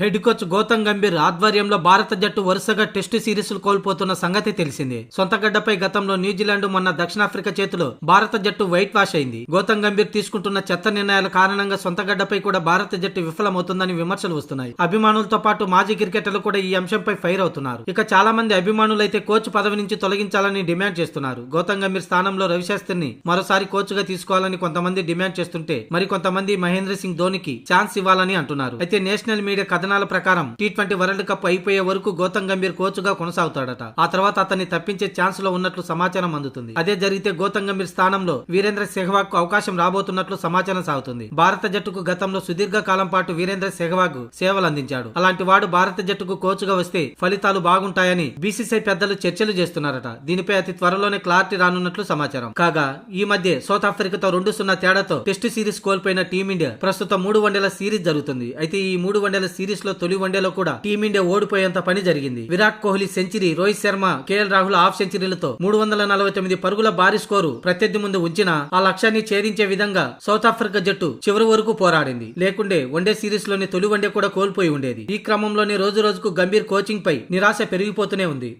Head coach Gautam Gambhir ఆధ్వర్యంలో భారత జట్టు వరుసగా టెస్టు సిరీస్లు కోల్పోతున్న సంగతి తెలిసిందే. సొంతగడ్డపై గతంలో న్యూజిలాండ్ మొన్న దక్షిణాఫ్రికా చేతిలో భారత జట్టు వైట్ వాష్ అయింది. గౌతమ్ గంభీర్ తీసుకుంటున్న చెత్త నిర్ణయాల కారణంగా సొంతగడ్డపై కూడా భారత జట్టు విఫలమవుతుందని విమర్శలు వస్తున్నాయి. అభిమానులతో పాటు మాజీ క్రికెటర్లు కూడా ఈ అంశంపై ఫైర్ అవుతున్నారు. ఇక చాలా మంది అభిమానులైతే కోచ్ పదవి నుంచి తొలగించాలని డిమాండ్ చేస్తున్నారు. గౌతమ్ గంభీర్ స్థానంలో రవిశాస్త్రిని మరోసారి కోచ్గా తీసుకోవాలని కొంతమంది డిమాండ్ చేస్తుంటే మరి కొంతమంది మహేంద్ర సింగ్ ధోనికి ఛాన్స్ ఇవ్వాలని అంటున్నారు. అయితే నేషనల్ మీడియా కథ కథనాల ప్రకారం టీ ట్వంటీ వరల్డ్ కప్ అయిపోయే వరకు గౌతమ్ గంభీర్ కోచ్గా కొనసాగుతాడట. ఆ తర్వాత అతన్ని తప్పించే ఛాన్స్లో ఉన్నట్లు సమాచారం అందుతుంది. అదే జరిగితే గౌతమ్ గంభీర్ స్థానంలో వీరేంద్ర సెహ్వాగ్కు అవకాశం రాబోతున్నట్లు సమాచారం సాగుతుంది. భారత జట్టుకు గతంలో సుదీర్ఘ కాలం పాటు వీరేంద్ర సెహ్వాగ్ సేవలు అందించాడు. అలాంటి వాడు భారత జట్టుకు కోచ్గా వస్తే ఫలితాలు బాగుంటాయని బీసీసీ పెద్దలు చర్చలు చేస్తున్నారట. దీనిపై అతి త్వరలోనే క్లారిటీ రానున్నట్లు సమాచారం. కాగా ఈ మధ్య సౌత్ ఆఫ్రికాతో రెండు సున్నా తేడాతో టెస్ట్ సిరీస్ కోల్పోయిన టీమిండియా ప్రస్తుతం మూడు వన్డేల సిరీస్ జరుగుతుంది. అయితే ఈ మూడు వన్డేల సిరీస్ లో తొలి వన్డేలో కూడా టీమిండియా ఓడిపోయేంత పని జరిగింది. Virat Kohli century Rohit Sharma K L Rahul half సెంచరీలతో మూడు వందల నలభై తొమ్మిది పరుగుల భారీ స్కోరు ప్రత్యర్థి ముందు ఉంచిన ఆ లక్ష్యాన్ని ఛేదించే విధంగా సౌత్ ఆఫ్రికా జట్టు చివరి వరకు పోరాడింది. లేకుండే వన్డే సిరీస్లోని తొలి వన్డే కూడా కోల్పోయి ఉండేది. ఈ క్రమంలోనే రోజు రోజుకు గంభీర్ కోచింగ్ పై నిరాశ పెరిగిపోతూనే ఉంది.